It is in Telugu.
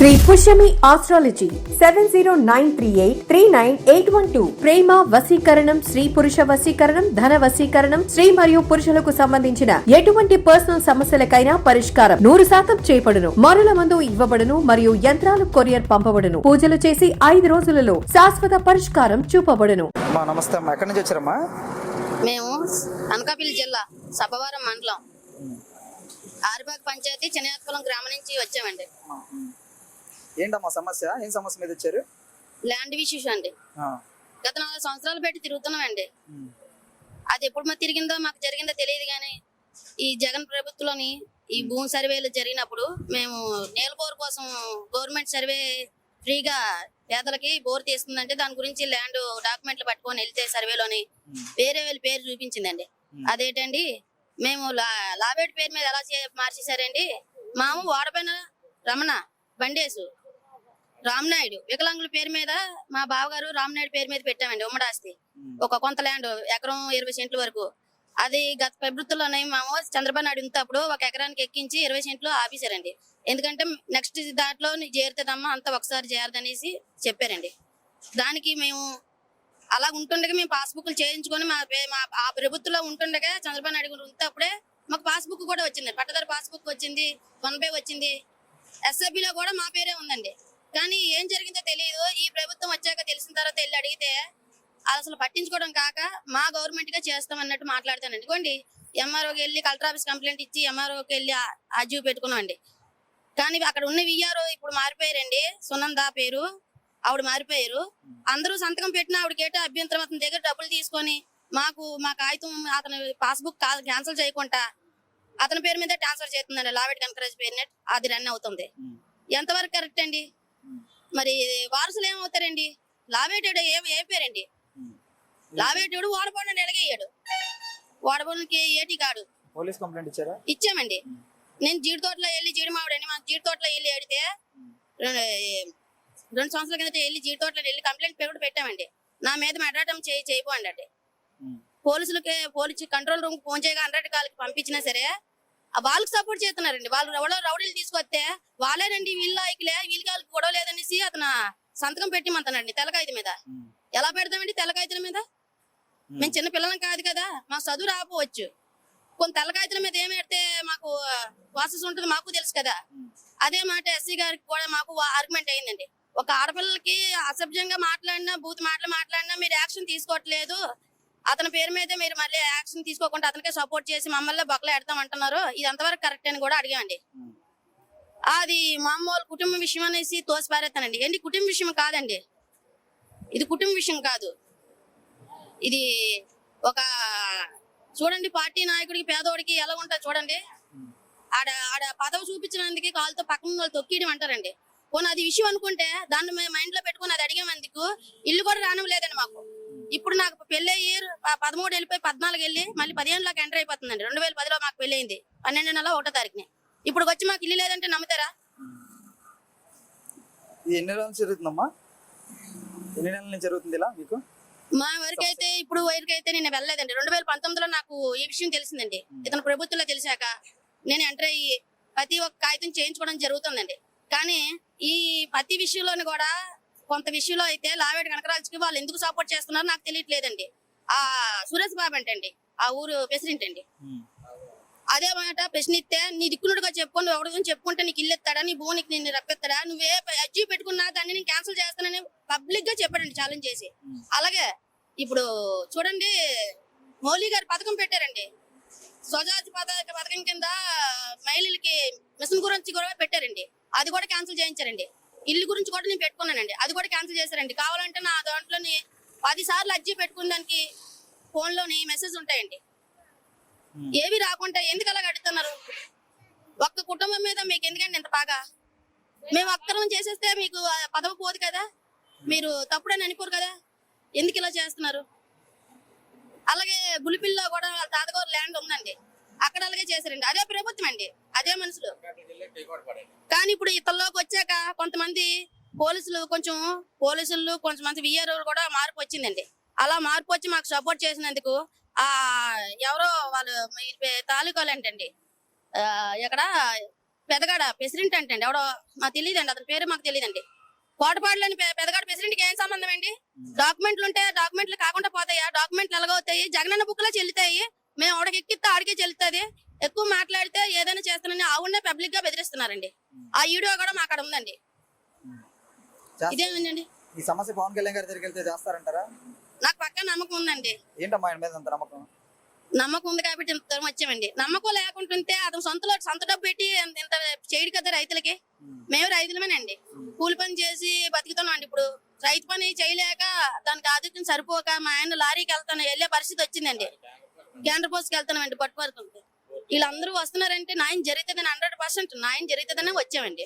Shri Pushyami astrology seven zero nine three eight three nine eight one two. ప్రేమ వశీకరణం స్త్రీ పురుష వశీకరణం ధన వశీకరణం స్త్రీ మరియు పురుషులకు సంబంధించిన ఎటువంటి పర్సనల్ సమస్యలకైనా పరిష్కారం నూరు శాతం చేయబడును మరుల మందు ఇవ్వబడును మరియు యంత్రాలు కొరియర్ పంపబడును. పూజలు చేసి ఐదు రోజులలో శాశ్వత పరిష్కారం చూపబడును. అమ్మా నమస్తే ఎక్కడి నుంచి వచ్చారమ్మా? మేము అనకాపల్లి జిల్లా సభవరం మండలం. ఆరిబాగ్ పంచాయతీ చిన్నయాత్పురం గ్రామం నుంచి వచ్చామండి. ఏంటమ్మా సమస్య? ఏం సమస్య మీద వచ్చారు? ల్యాండ్ విష్యూస్ అండి. గత నాలుగు సంవత్సరాలు పెట్టి తిరుగుతున్నామండి. ఉమ్, అది ఎప్పుడు మాకు తిరిగిందో మాకు జరిగిందో తెలియదు కానీ ఈ జగన్ ప్రభుత్వంలోని ఈ భూమి సర్వేలు జరిగినప్పుడు మేము నేల బోర్ కోసం గవర్నమెంట్ సర్వే ఫ్రీగా పేదలకి బోర్ తీస్తుందంటే దాని గురించి ల్యాండ్ డాక్యుమెంట్లు పట్టుకొని వెళ్తే సర్వేలోని వేరే వాళ్ళ పేరు చూపించిందండి. అదేంటండి మేము లా- లావేటి పేరు మీద ఎలా మార్చేశారండి మామ వాడపైన రమణ బండేసు. రామనాయుడు వికలాంగుల పేరు మీద మా బావగారు రామనాయుడు పేరు మీద పెట్టామండి ఉమ్మడాస్తి ఒక కొంత ల్యాండ్ ఎకరం ఇరవై సెంట్ల వరకు. అది గత ప్రభుత్వంలోనే మేము చంద్రబాబు నాయుడు ఉన్నప్పుడు ఒక ఎకరానికి ఎక్కించి ఇరవై సెంట్లు ఆపేశారండి. ఎందుకంటే నెక్స్ట్ దాంట్లో చేరుతుందమ్మా అంత ఒకసారి చేరదనేసి చెప్పారండి. దానికి మేము అలా ఉంటుండగా మేము పాస్బుక్లు చేయించుకొని మా ఆ ప్రభుత్వంలో ఉంటుండగా చంద్రబాబు నాయుడు అప్పుడే మాకు పాస్బుక్ కూడా వచ్చింది. పట్టదారు పాస్బుక్ వచ్చింది వన్ వచ్చింది. ఎస్ఐబిలో కూడా మా పేరే ఉందండి. కానీ ఏం జరిగిందో తెలియదు ఈ ప్రభుత్వం వచ్చాక తెలిసిన తర్వాత వెళ్ళి అడిగితే అసలు పట్టించుకోవడం కాక మా గవర్నమెంట్గా చేస్తాం అన్నట్టు మాట్లాడతానండి. ఇదిగోండి ఎంఆర్ఓకి వెళ్ళి కలెక్టర్ ఆఫీస్ కంప్లైంట్ ఇచ్చి ఎంఆర్ఓకి వెళ్ళి అజ్యూ పెట్టుకున్నాం అండి కానీ అక్కడ ఉన్న విఆర్ఓ ఇప్పుడు మారిపోయారండి. సునంద పేరు ఆవిడ మారిపోయారు. అందరూ సంతకం పెట్టిన ఆవిడకి ఏటో అభ్యంతరం అతని దగ్గర డబ్బులు తీసుకొని మాకు మా కాగితం అతని పాస్బుక్ క్యాన్సిల్ చేయకుండా అతని పేరు మీద ట్రాన్స్ఫర్ చేస్తుందండి. లావెట్ కనకరాజ్ పేరు. అది రన్ అవుతుంది. ఎంతవరకు కరెక్ట్ అండి? మరి వారసులు ఏమవుతారండి? లావేటోడు ఏ ఏ పేరండి వాడబోడిని ఎలగేయాడు వాడబోడికి ఏటి కాడు. పోలీస్ కంప్లైంట్ ఇచ్చారా? ఇచ్చామండి. నేను జీడి తోటలో వెళ్ళి జీడి మామిడని మా జీడి తోటలో వెళ్ళి అడిగితే రెండు సంవత్సరాల కిందట వెళ్ళి జీడి తోటలో వెళ్ళి కంప్లైంట్ కూడా పెట్టామండి. నా మీద మెడ్రాటం చేయి చేయబోండి పోలీసులకి పోలీసు కంట్రోల్ రూమ్ ఫోన్ చేయగా హండ్రెడ్ కాల్కి పంపించినా సరే వాళ్ళకి సపోర్ట్ చేస్తున్నారండి. వాళ్ళు ఎవరో రౌడీలు తీసుకొస్తే వాళ్ళేనండి వీళ్ళ ఇకలే వీళ్ళ వాళ్ళకి గొడవ అతను సంతకం పెట్టిమంటానండి తెల్లకాయత మీద. ఎలా పెడతామండి తెల్లకాయతల మీద? మేము చిన్న పిల్లలం కాదు కదా మా చదువు రాకపోవచ్చు. కొన్ని తెల్లకాయతల మీద ఏం పెడితే మాకు ప్రాసెస్ ఉంటుంది మాకు తెలుసు కదా. అదే మాట ఎస్సీ గారికి కూడా మాకు ఆర్గ్యుమెంట్ అయిందండి. ఒక ఆడపిల్లలకి అసభ్యంగా మాట్లాడినా బూత్ మాటలు మాట్లాడినా మీరు యాక్షన్ తీసుకోవట్లేదు. అతని పేరు మీద మీరు మళ్ళీ యాక్షన్ తీసుకోకుండా అతనికే సపోర్ట్ చేసి మమ్మల్ని బొక్కలు ఎడతాం అంటున్నారు ఇది ఎంతవరకు కరెక్ట్ అని కూడా అడిగామండి. అది మామూలు కుటుంబ విషయం అనేసి తోసిపారేస్తానండి. ఏంటి? కుటుంబ విషయం కాదండి. ఇది కుటుంబ విషయం కాదు. ఇది ఒక చూడండి పార్టీ నాయకుడికి పేదోడికి ఎలా ఉంటుంది చూడండి. ఆడ ఆడ పదవి చూపించినందుకు కాళ్ళతో పక్కన వాళ్ళు తొక్కియడం అంటారండి. పోనీ అది విషయం అనుకుంటే దాన్ని మేము మైండ్లో పెట్టుకుని అది అడిగేందుకు ఇల్లు కూడా రానివ్వలేదండి మాకు. ఇప్పుడు నాకు పెళ్ళి అయ్యి పదమూడు వెళ్ళిపోయి పద్నాలుగు వెళ్ళి మళ్ళీ పదిహేనులోకి ఎంటర్ అయిపోతుందండి. రెండు వేల పదిలో మాకు పెళ్ళి అయింది. పన్నెండు నెల ఒకటో తారీఖుని. ఇప్పుడు వచ్చి మాకు ఇల్లు లేదంటే నమ్ముతారా? ఇది ఎన్ని నుంచి జరుగుతుందమ్మా? ఎన్ని నెలల నుంచి జరుగుతుంది ఇలా మీకు? మా వరకు అయితే ఇప్పుడు వరకు అయితే నేను వెళ్ళలేదండి. రెండు వేల పంతొమ్మిదిలో నాకు ఈ విషయం తెలిసిందండి. ఇతను ప్రభుత్వంలో తెలిసాక నేను ఎంటర్ అయ్యి ప్రతి ఒక్క కాగితం చేయించుకోవడం జరుగుతుందండి. కానీ ఈ ప్రతి విషయంలోని కూడా కొంత విషయంలో అయితే లావేటి కనకరాజుకి వాళ్ళు ఎందుకు సపోర్ట్ చేస్తున్నారో నాకు తెలియట్లేదండి. ఆ సురేష్ బాబు అంటండి. ఆ ఊరు ప్రెసిడెంట్ అండి. అదే మాట ప్రశ్నిస్తే నీ దిక్కునుడుగా చెప్పుకొని ఎవరితో చెప్పుకుంటే నీకు ఇల్లు ఎత్తాడా? నీ భూమికి నేను రప్పెత్తాడా? నువ్వే అర్జీ పెట్టుకున్నా దాన్ని నేను క్యాన్సిల్ చేస్తానని పబ్లిక్గా చెప్పాడండి ఛాలెంజ్ చేసి. ఉమ్, అలాగే ఇప్పుడు చూడండి మౌలి గారు పథకం పెట్టారండి. స్వజాతి పథక పథకం కింద మహిళలకి మిషన్ గురించి కూడా పెట్టారండి. అది కూడా క్యాన్సిల్ చేయించారండి. ఇల్లు గురించి కూడా నేను పెట్టుకున్నానండి. అది కూడా క్యాన్సిల్ చేశారండి. కావాలంటే నా దాంట్లోని పది సార్లు అర్జీ పెట్టుకున్న దానికి ఫోన్లోని మెసేజ్ ఉంటాయండి. Hmm. ఏవి రాకుండా ఎందుకు అలా కడుతున్నారు? ఒక్క కుటుంబం మీద మీకు ఎందుకండి ఇంత బాగా? మేము అక్రమం చేసేస్తే మీకు పదవి పోదు కదా? మీరు తప్పుడని అనుకోరు కదా? ఎందుకు ఇలా చేస్తున్నారు? అలాగే గులిపిల్లో కూడా వాళ్ళ తాతగారు ల్యాండ్ ఉందండి. అక్కడ అలాగే చేశారండి. అదే ప్రభుత్వం అండి. అదే మనుషులు. కానీ ఇప్పుడు ఇతల్లోకి వచ్చాక కొంతమంది పోలీసులు కొంచెం పోలీసులు కొంతమంది విఆర్ఓ కూడా మార్పు వచ్చిందండి. అలా మార్పు వచ్చి మాకు సపోర్ట్ చేసినందుకు ఆ ఎవరో వాళ్ళు మీ పే- తాలూకాలు ఏంటండి ఆ, ఎక్కడ? పెదగాడ ప్రెసిడెంట్ అంటే అండి ఎవడో? మాకు తెలియదండి అతని పేరు మాకు తెలియదండి కోటపాడులోని పెదగాడ ప్రెసిడెంట్కి ఏం సంబంధం అండి డాక్యుమెంట్లు ఉంటే డాక్యుమెంట్లు కాకుండా పోతాయా? డాక్యుమెంట్లు ఎలాగవుతాయి జగనన్న బుక్లో చెల్లుతాయి. మేము ఆవిడకి ఎక్కిస్తే ఆడికే చెల్లుతుంది. ఎక్కువ మాట్లాడితే ఏదైనా చేస్తానని ఆవిడనే పబ్లిక్గా బెదిరిస్తున్నారండి. ఆ వీడియో కూడా మా అక్కడ ఉందండి. ఇదేమండి ఈ సమస్య పవన్ కళ్యాణ్ గారి దగ్గరికి వెళ్తే చేస్తారంటారా? నాకు పక్క నమ్మకం ఉందండి. ఏంటమ్మా ఆయన మీద అంత నమ్మకం? నమ్మకం ఉంది కాబట్టి ఇంత దూరం వచ్చామండి. నమ్మకం లేకుంటుంటే అతను సొంతలో సొంత డబ్బు పెట్టి ఇంత ఇంత చేయడు కదా రైతులకి. మేము రైతులమేనండి. కూలి పని చేసి బతుకుతున్నాం అండి ఇప్పుడు. రైతు పని చేయలేక దానికి ఆదిత్యం సరిపోక మా ఆయన లారీకి వెళ్తాను వెళ్ళే పరిస్థితి వచ్చిందండి. కేంద్ర పోస్ట్కి వెళ్తానండి పట్టు వరకు వీళ్ళందరూ వస్తున్నారంటే న్యాయం జరుగుతుందని హండ్రెడ్ పర్సెంట్ న్యాయం జరుగుతుందని వచ్చామండి.